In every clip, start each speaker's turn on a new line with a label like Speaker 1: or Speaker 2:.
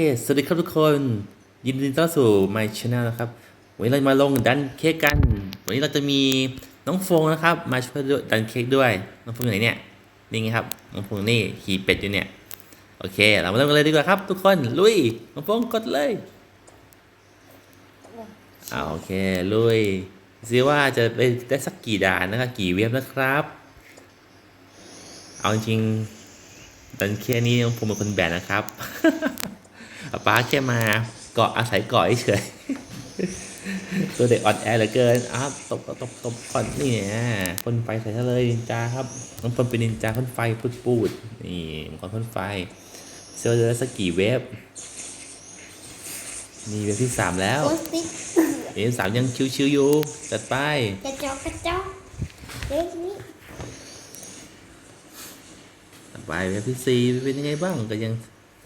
Speaker 1: เฮ้สวัสดีครับทุกคน ยินดีต้อนรับสู่ My Channel นะครับ วันนี้เรามาลงดันเค้กกัน วันนี้เราจะมีน้องฟงนะครับ มาช่วยดันเค้กด้วย น้องฟงอยู่ไหนเนี่ย นี่ไงครับ น้องฟงนี่ขี่เป็ดอยู่เนี่ย โอเค เรามาเริ่มกันเลยดีกว่าครับ ทุกคน ลุย น้องฟงกดเลยอ่าโอเค ลุยซิว่าจะไปได้สักกี่ด่านนะครับ กี่เว็บนะครับ เอาจริงดันเค้กนี้น้องฟงเป็นคนแบนนะครับ ป้าแค่มาเกาะอาศัยเกาะเฉยๆตัวเด็กอ่อนแอเหลือเกินอ้าวตบตบตบก่อนนี่เนี่ยพ่นไฟใส่ซะเลยนินจาครับน้องพ่นเป็นนินจาพ่นไฟพูดปูดนี่มังกรพ่นไฟเซลล์สักกี่เวฟนี่เวฟที่สามแล้ว
Speaker 2: โพสติก
Speaker 1: เวฟสามยังชิวๆอยู่จัดไป
Speaker 2: กระจอกกระจอกเล็กนี้
Speaker 1: จัดไปเวฟที่สี่เป็นยังไงบ้างก็ยัง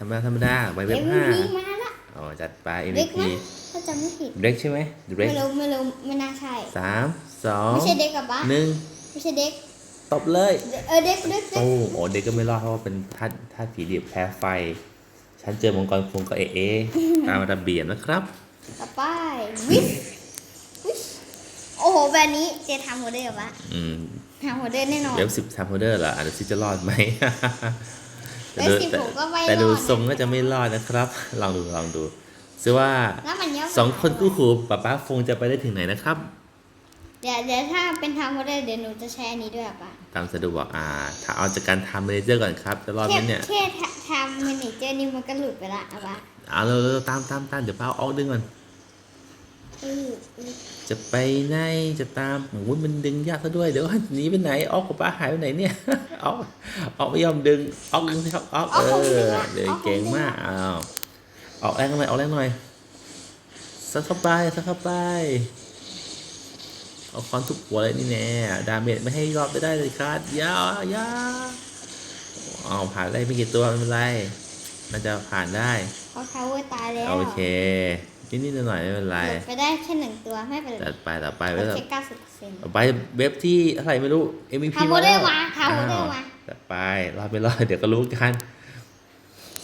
Speaker 1: ธรรมดาธรรมดาไปเว
Speaker 2: เอ็
Speaker 1: ฟ
Speaker 2: ม
Speaker 1: ห้า
Speaker 2: พีมาละ
Speaker 1: อ๋อจัดไป
Speaker 2: เด็ก
Speaker 1: MVP
Speaker 2: นะถ้าจำไม่ผิด
Speaker 1: เด็กใช่ไหมเด็ก
Speaker 2: ไม่รู้ไม่รู้ไม่น่าใช่
Speaker 1: สามสอง
Speaker 2: ไม่ใช่เด็กกับบ้า
Speaker 1: หนึ่ง
Speaker 2: ไม่ใช่เด็ก
Speaker 1: ตบเลย
Speaker 2: เออเด็กเด็กเด็ก
Speaker 1: โอ้โหเด็กก็ไม่รอดเพราะว่าเป็นธาตุธาตุผีดิบแพ้ไฟ ฉันเจอมังกรฟงก็เอะเอะตามระเบียบนะครับ
Speaker 2: ต่อไปวิสวิสโอ้โหแบบนี้เจะทำโมเดลปะ
Speaker 1: อืม
Speaker 2: ทำโมเดลแน่นอน
Speaker 1: เว็บสิบทำโฮเดอร์เหรออาจจะซิจะรอดไหม แต่
Speaker 2: เว็บ
Speaker 1: ดู
Speaker 2: สิบ
Speaker 1: แต่
Speaker 2: ผมก็ไม่
Speaker 1: แต่ดู
Speaker 2: รอดนะ
Speaker 1: ทรงก็จะไม่รอดนะครับ ลองดูลองดูซื้อว่า
Speaker 2: แล้วมันเยอะ
Speaker 1: สองคนกู้ขู่ป้าป้าฟงจะไปได้ถึงไหนนะครับ
Speaker 2: เดี๋ยวเดี๋ยวถ้าเป็นทำโมเดลเดี๋ยวหนูจะแชร์อันนี้ด้วยอะปะ
Speaker 1: ตามสะดวกอ่า ถ้าเอาจากการทำเมเจอร์ก่อนครับ จะรอดไห
Speaker 2: แค่
Speaker 1: มเนี่ย
Speaker 2: แค่ทำมินิเจอร์นี่มันก็หลุดไปละอะปะ
Speaker 1: เอาเร็วๆตามตามตามเดี๋ยวป้าเอาออกดึงก่อน
Speaker 2: เออเออ
Speaker 1: จะไปไหนจะตามโอ้ยมันดึงยากซะด้วยเดี๋ยวหนีไปไหนออกกับป้าหายไปไหนเนี่ยออกออกไม่ยอมดึงออกดึงสิครับออกเออเดี๋ยวเก่งมากอ้าวออกแรงหน่อยออกแรงหน่อยสักเข้าไปสักเข้าไปเอาคอนทุบหัวเลยนี่แน่ดาเมจไม่ให้รอบไปได้เลยครับยาอยาเอาผ่านได้ไม่กี่ตัวไม่เป็นไร น่าจะผ่านได้
Speaker 2: เขาทาวเวอร์ตายแล้ว
Speaker 1: โอเคนิดๆหน่อยๆไม่เป็นไร
Speaker 2: หลุดไปได้แค่หนึ่งตัวไม่เป็นไร
Speaker 1: ตัดไปต่อไป
Speaker 2: โอ
Speaker 1: ไว้
Speaker 2: เคเก้าสิบเปอร์เซ็นต์
Speaker 1: ต่อไปเว็บที่อะไรไม่รู้ MVP
Speaker 2: ทำโม
Speaker 1: มา
Speaker 2: เด
Speaker 1: แล้
Speaker 2: ล
Speaker 1: ว
Speaker 2: มาทำโมเดลมา
Speaker 1: ต่อไปรอดไม่รอดเดี๋ยวก็รู้กัน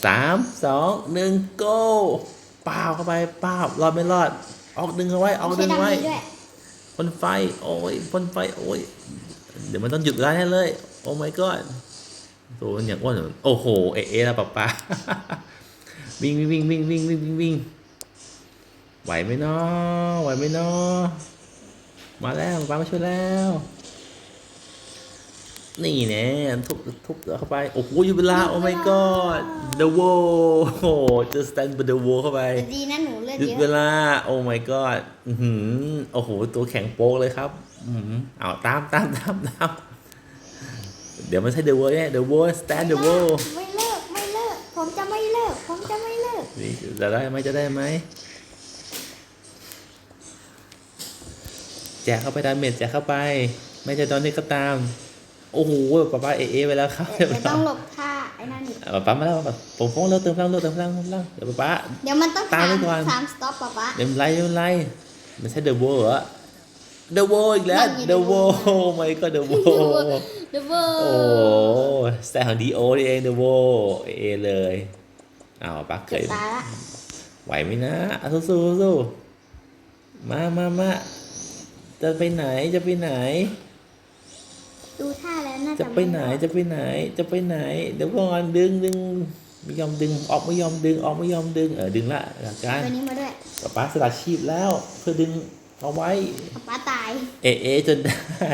Speaker 1: สามสองหนึ่ง go ป้าวเข้าไปป้าวรอดไม่รอด ออกดึงเอาไว้ออกดึงเอาไว้
Speaker 2: ใช้ดำนี้ด้วย
Speaker 1: พ่นไฟโอ้ยพ่นไฟโอ้ยเดี๋ยวมันต้องหยุดได้แน่เลย โอ้ my god ตัวมันอย่างอ้วนเหมือนโอ้โห เอะเอะแล้วป้าป้าวิ่งวิ่งวิ่งวิ่งวิ่งวิ่งวิ่งไหวไหมเนาะไหวไหมเนาะมาแล้วป้ามาช่วยแล้ว นี่แน่ทุบทุบเข้าไป โอ้โหอยู่เวลาโอ้ my god the wall โอ้โหจะ stand by the wall เข้าไป
Speaker 2: ดีนะหนูเลือด
Speaker 1: หยุด
Speaker 2: เย
Speaker 1: เวลาโอ้ my god อือหือโอ้โห ตัวแข็งโป๊กเลยครับ อือหือเอาตามตามตามตาม เดี๋ยวมันใช่ the wall เนี่ย the wall stand the wall
Speaker 2: ไม่เลิกไม่เลิก ผมจะไม่เลิก ผมจะไม่เลิก
Speaker 1: นี่จะได้ไหมจะได้ไหมแจกเข้าไปดาเมจแจกเข้าไป ไม่ใช่ตอนนี้ก็ตาม โอ้โหป้าป้าเอเอไปแล้วครับ
Speaker 2: เดี๋ยวต้องหลบท่าไอ้นั่นอีก
Speaker 1: ป้าป้ามาแล้วป้าผมฟ้องเร็วเติมพลังเร็วเติมพลังเติมพลังเดี๋ยวป้าป้า
Speaker 2: เดี๋ยวมันต้อง
Speaker 1: ตามไว้ก่อน
Speaker 2: สามสต็อปป๊าป๊า
Speaker 1: เดี๋ยวมันไล่เดี๋ยวมันไล่ไม่ใช่ the wall เหรอ the wall อีกแล้ว
Speaker 2: มันมี
Speaker 1: the
Speaker 2: The
Speaker 1: wall
Speaker 2: Wall
Speaker 1: โอ้ my god the wall
Speaker 2: เดบเบิล
Speaker 1: โอ้สไตล์ของดีโอนี่เอง the wall เอเลยอ้าวป้าเกิ
Speaker 2: เกือบ
Speaker 1: ด
Speaker 2: ตายละ
Speaker 1: ไหวไหมนะอะสู้สู้สู้มามามาจะไปไหนจะไปไหน
Speaker 2: ดูท่าแล้วน่า
Speaker 1: จะ
Speaker 2: จะ
Speaker 1: ไปไหนจะไปไหนจะไปไหน เดี๋ยวก่อนดึงดึงไม่ยอมดึงออกไม่ยอมดึงออกไม่ยอมดึงเออดึงละหลักการ
Speaker 2: ตัวนี้มาด้วย
Speaker 1: ป๊าป๊าสละชีพแล้ว เพื่อดึงเอาไว้
Speaker 2: ป๊าป๊าตาย
Speaker 1: เอะเอะจนได้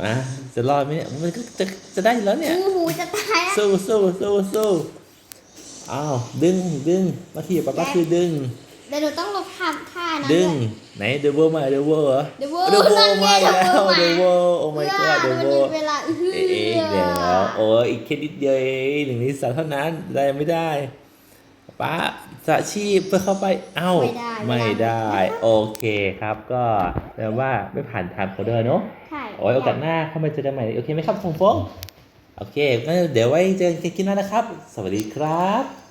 Speaker 1: มาจะรอดไหมเนี่ยมันก็จะจะได้อยู่แล้วเนี่ย
Speaker 2: อู้หูจะตายละ
Speaker 1: สู้สู้สู้สู้อ้าวดึงดึงมาที่ป๊าป๊าคือดึง
Speaker 2: เดี๋ยวหนูต้องหลบท่าท่านั้น
Speaker 1: ดึง
Speaker 2: ด้วย
Speaker 1: ไหนเดวอมาเดวอเหรอ
Speaker 2: เดวอ
Speaker 1: เดวอ
Speaker 2: นั่นไง
Speaker 1: มาแล้ว
Speaker 2: The Wall มา
Speaker 1: เดวอโอ้ my god เด
Speaker 2: เว
Speaker 1: วอ
Speaker 2: เวลาอื้อหือ
Speaker 1: เอะเอะอีกแล้วโอ้ยอีกแค่นิดเดียวเองหนึ่งนิดสามเท่านั้นได้ไม่ได้ ป๊าสละชีพเพื่อเข้าไป เอ้า
Speaker 2: ไม่ได้
Speaker 1: ไม่
Speaker 2: ไม่ได้
Speaker 1: ได้ โอเคครับ ก็แปลว่าไม่ผ่านทางโคเดอร์เนาะ
Speaker 2: ใช่
Speaker 1: โอ้ยโอกาสหน้าเข้ามาเจอกันใหม่ โอเคไหมครับฟงฟงโอเคงั้นเดี๋ยวไว้เจอกันคลิปหน้านะครับ สวัสดีครับ